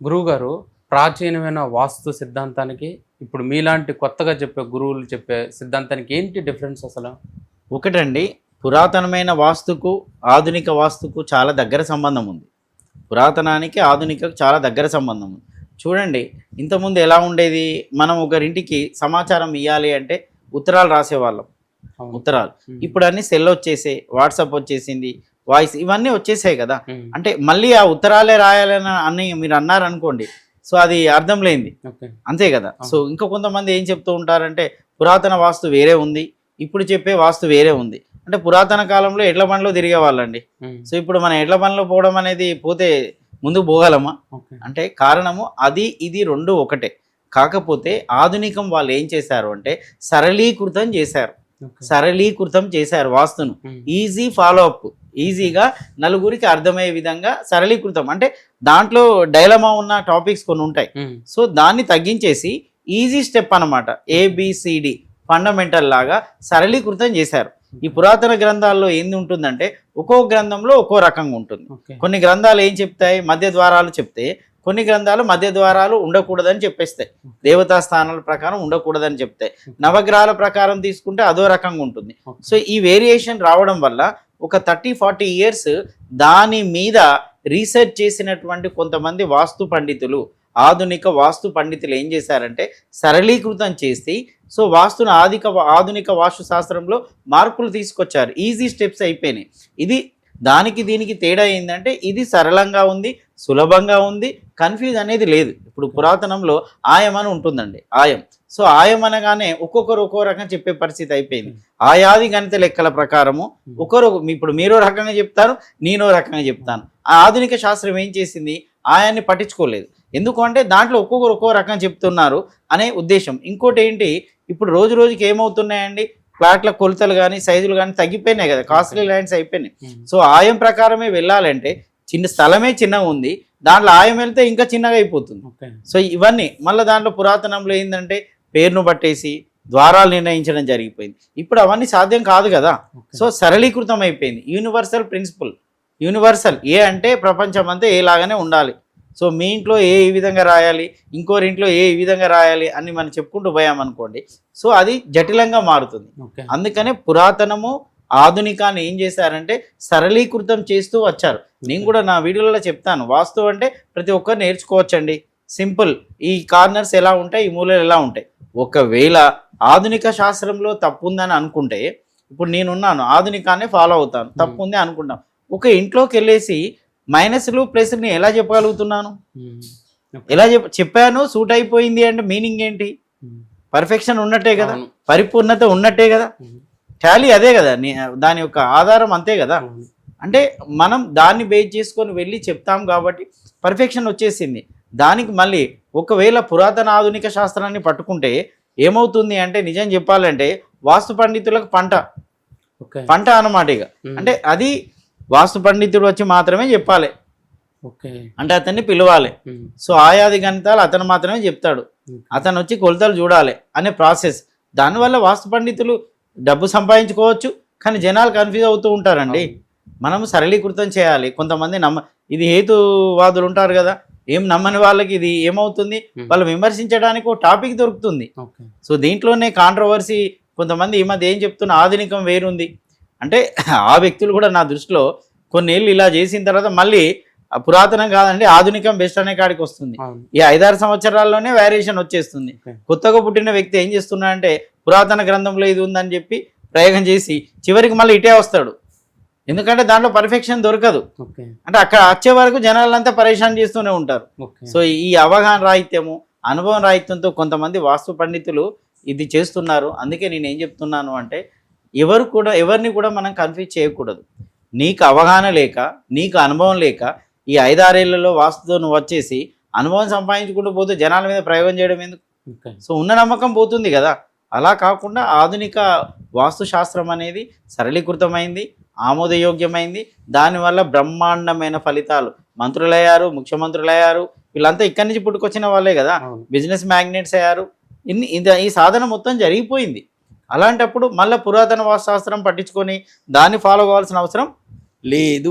గురువుగారు ప్రాచీనమైన వాస్తు సిద్ధాంతానికి ఇప్పుడు మీలాంటి కొత్తగా చెప్పే గురువులు చెప్పే సిద్ధాంతానికి ఏంటి డిఫరెన్స్ అసలు? ఒకటండి పురాతనమైన వాస్తుకు ఆధునిక వాస్తుకు చాలా దగ్గర సంబంధం ఉంది. పురాతనానికి ఆధునికకు చాలా దగ్గర సంబంధం ఉంది. చూడండి ఇంతకుముందు ఎలా ఉండేది? మనం ఒకరింటికి సమాచారం ఇవ్వాలి అంటే ఉత్తరాలు రాసేవాళ్ళం. ఉత్తరాలు. ఇప్పుడు అన్ని సెల్ వచ్చేసాయి వాట్సాప్ వచ్చేసింది వాయిస్ ఇవన్నీ వచ్చేసాయి కదా. అంటే మళ్ళీ ఆ ఉత్తరాలే రాయాలని అని మీరు అన్నారనుకోండి సో అది అర్థం లేనిది. అంతే కదా. సో ఇంకా కొంతమంది ఏం చెప్తూ ఉంటారంటే పురాతన వాస్తు వేరే ఉంది ఇప్పుడు చెప్పే వాస్తు వేరే ఉంది. అంటే పురాతన కాలంలో ఎడ్ల బండ్లో తిరిగే వాళ్ళండి ఉమ్. సో ఇప్పుడు మన ఎడ్ల బండ్లో పోవడం అనేది పోతే ముందుకు పోగలమా అంటే కారణము అది ఇది రెండు ఒకటే. కాకపోతే ఆధునికం వాళ్ళు ఏం చేశారు అంటే సరళీకృతం చేశారు. సరళీకృతం చేశారు వాస్తును. ఈజీ ఫాలో అప్ ఈజీగా నలుగురికి అర్థమయ్యే విధంగా సరళీకృతం. అంటే దాంట్లో డైలమా ఉన్న టాపిక్స్ కొన్ని ఉంటాయి. సో దాన్ని తగ్గించేసి ఈజీ స్టెప్ అనమాట A B C D fundamental లాగా సరళీకృతం చేశారు. ఈ పురాతన గ్రంథాల్లో ఏంది ఉంటుందంటే ఒక్కో గ్రంథంలో ఒక్కో రకంగా ఉంటుంది. కొన్ని గ్రంథాలు ఏం చెప్తాయి? మధ్య ద్వారాలు చెప్తే కొన్ని గ్రంథాలు మధ్య ద్వారాలు ఉండకూడదని చెప్పేస్తాయి దేవతా స్థానాల ప్రకారం ఉండకూడదని చెప్తాయి నవగ్రహాల ప్రకారం తీసుకుంటే అదో రకంగా ఉంటుంది. సో ఈ వేరియేషన్ రావడం వల్ల ఒక థర్టీ ఫార్టీ ఇయర్స్ దాని మీద రీసెర్చ్ చేసినటువంటి కొంతమంది వాస్తు పండితులు ఆధునిక వాస్తు పండితులు ఏం చేశారంటే సరళీకృతం చేసి సో వాస్తును ఆధిక ఆధునిక వాస్తు శాస్త్రంలో మార్పులు తీసుకొచ్చారు. ఈజీ స్టెప్స్ అయిపోయినాయి. ఇది దానికి దీనికి తేడా ఏంటంటే ఇది సరళంగా ఉంది సులభంగా ఉంది కన్ఫ్యూజ్ అనేది లేదు. ఇప్పుడు పురాతనంలో ఆయం అని ఉంటుందండి ఆయం. సో ఆయం అనగానే ఒక్కొక్కరు ఒక్కో రకం చెప్పే పరిస్థితి అయిపోయింది. ఆయాది గణిత లెక్కల ప్రకారము ఒకరు ఇప్పుడు మీరో రకంగా చెప్తారు నేనో రకంగా చెప్తాను. ఆ ఆధునిక శాస్త్రం ఏం చేసింది? ఆయాన్ని పట్టించుకోలేదు. ఎందుకంటే దాంట్లో ఒక్కొక్కరు ఒక్కో రకం చెప్తున్నారు అనే ఉద్దేశం. ఇంకోటి ఏంటి? ఇప్పుడు రోజు రోజుకి ఏమవుతున్నాయండి? ఫ్లాట్ల కొలతలు కానీ సైజులు కానీ తగ్గిపోయినాయి కదా కాస్ట్లీ ల్యాండ్స్ అయిపోయినాయి. సో ఆయం ప్రకారమే వెళ్ళాలంటే చిన్న స్థలమే చిన్నగా ఉంది దాంట్లో ఆయం వెళ్తే ఇంకా చిన్నగా అయిపోతుంది. సో ఇవన్నీ మళ్ళీ దాంట్లో పురాతనంలో ఏంటంటే పేరును పట్టేసి ద్వారాలు నిర్ణయించడం జరిగిపోయింది. ఇప్పుడు అవన్నీ సాధ్యం కాదు కదా. సో సరళీకృతం అయిపోయింది. యూనివర్సల్ ప్రిన్సిపల్ యూనివర్సల్ ఏ అంటే ప్రపంచం అంతా ఏలాగానే ఉండాలి. సో మీ ఇంట్లో ఏ ఈ విధంగా రాయాలి ఇంకోరి ఇంట్లో ఏ ఈ విధంగా రాయాలి అని మనం చెప్పుకుంటూ పోయామనుకోండి సో అది జటిలంగా మారుతుంది. అందుకనే పురాతనము ఆధునికాన్ని ఏం చేశారంటే సరళీకృతం చేస్తూ వచ్చారు. నేను కూడా నా వీడియోలలో చెప్తాను వాస్తు అంటే ప్రతి ఒక్కరు నేర్చుకోవచ్చండి. సింపుల్ ఈ కార్నర్స్ ఎలా ఉంటాయి ఈ మూలలు ఎలా ఉంటాయి? ఒకవేళ ఆధునిక శాస్త్రంలో తప్పు ఉందని అనుకుంటే ఇప్పుడు నేనున్నాను ఆధునికాన్ని ఫాలో అవుతాను తప్పు ఉంది అనుకుంటాం. ఒక ఇంట్లోకి వెళ్ళేసి మైనస్లు ప్లస్ని ఎలా చెప్పగలుగుతున్నాను. ఎలా చెప్ చెప్పాను సూట్ అయిపోయింది అంటే మీనింగ్ ఏంటి. పర్ఫెక్షన్ ఉన్నట్టే కదా. పరిపూర్ణత ఉన్నట్టే కదా. టాలీ అదే కదా దాని యొక్క ఆధారం అంతే కదా. అంటే మనం దాన్ని బేస్ చేసుకొని వెళ్ళి చెప్తాం కాబట్టి పర్ఫెక్షన్ వచ్చేసింది దానికి మళ్ళీ ఒకవేళ పురాతన ఆధునిక శాస్త్రాన్ని పట్టుకుంటే ఏమవుతుంది అంటే నిజం చెప్పాలంటే వాస్తు పండితులకు పంట పంట అన్నమాట ఇక. అంటే అది వాస్తు పండితుడు వచ్చి మాత్రమే చెప్పాలి. ఓకే. అంటే అతన్ని పిలవాలి. సో ఆయాది గణితాలు అతను మాత్రమే చెప్తాడు. అతను వచ్చి కొలతలు చూడాలి అనే ప్రాసెస్. దానివల్ల వాస్తు పండితులు డబ్బు సంపాదించుకోవచ్చు కానీ జనాలు కన్ఫ్యూజ్ అవుతూ ఉంటారండి. మనం సరళీకృతం చేయాలి. కొంతమంది నమ్మ ఇది హేతువాదులు ఉంటారు కదా ఏం నమ్మని వాళ్ళకి ఇది ఏమవుతుంది. వాళ్ళు విమర్శించడానికి ఒక టాపిక్ దొరుకుతుంది. సో దీంట్లోనే కాంట్రవర్సీ కొంతమంది ఈ మధ్య ఏం చెప్తున్న ఆధునికం వేరుంది. అంటే ఆ వ్యక్తులు కూడా నా దృష్టిలో కొన్నేళ్ళు ఇలా చేసిన తర్వాత మళ్ళీ పురాతనం కాదండి ఆధునికం బెస్ట్ అనే కాడికి వస్తుంది. ఈ ఐదారు సంవత్సరాల్లోనే వేరియేషన్ వచ్చేస్తుంది. కొత్తగా పుట్టిన వ్యక్తి ఏం చేస్తున్నాడంటే పురాతన గ్రంథంలో ఇది ఉందని చెప్పి ప్రయోగం చేసి చివరికి మళ్ళీ ఇటే వస్తాడు. ఎందుకంటే దాంట్లో పర్ఫెక్షన్ దొరకదు. అంటే అక్కడ వచ్చే వరకు జనాలంతా పరేషాన్ చేస్తూనే ఉంటారు. సో ఈ అవగాహన రాహిత్యము అనుభవం రాహిత్యంతో కొంతమంది వాస్తు పండితులు ఇది చేస్తున్నారు. అందుకే నేను ఏం చెప్తున్నాను అంటే ఎవరు కూడా ఎవరిని కూడా మనం కన్ఫ్యూజ్ చేయకూడదు. నీకు అవగాహన లేక నీకు అనుభవం లేక ఈ ఐదారేళ్ళలో వాస్తుతో నువ్వు వచ్చేసి అనుభవం సంపాదించుకుంటూ పోతే జనాల మీద ప్రయోగం చేయడం ఎందుకు? సో ఉన్న నమ్మకం పోతుంది కదా. అలా కాకుండా ఆధునిక వాస్తుశాస్త్రం అనేది సరళీకృతమైంది ఆమోదయోగ్యమైంది. దానివల్ల బ్రహ్మాండమైన ఫలితాలు. మంత్రులయ్యారు ముఖ్యమంత్రులయ్యారు. వీళ్ళంతా ఇక్కడి నుంచి పుట్టుకొచ్చిన వాళ్ళే కదా. బిజినెస్ మ్యాగ్నెట్స్ అయ్యారు. ఇన్ని ఈ సాధన మొత్తం జరిగిపోయింది. అలాంటప్పుడు మళ్ళీ పురాతన వాస్తుశాస్త్రం పట్టించుకొని దాన్ని ఫాలో కావాల్సిన అవసరం లేదు.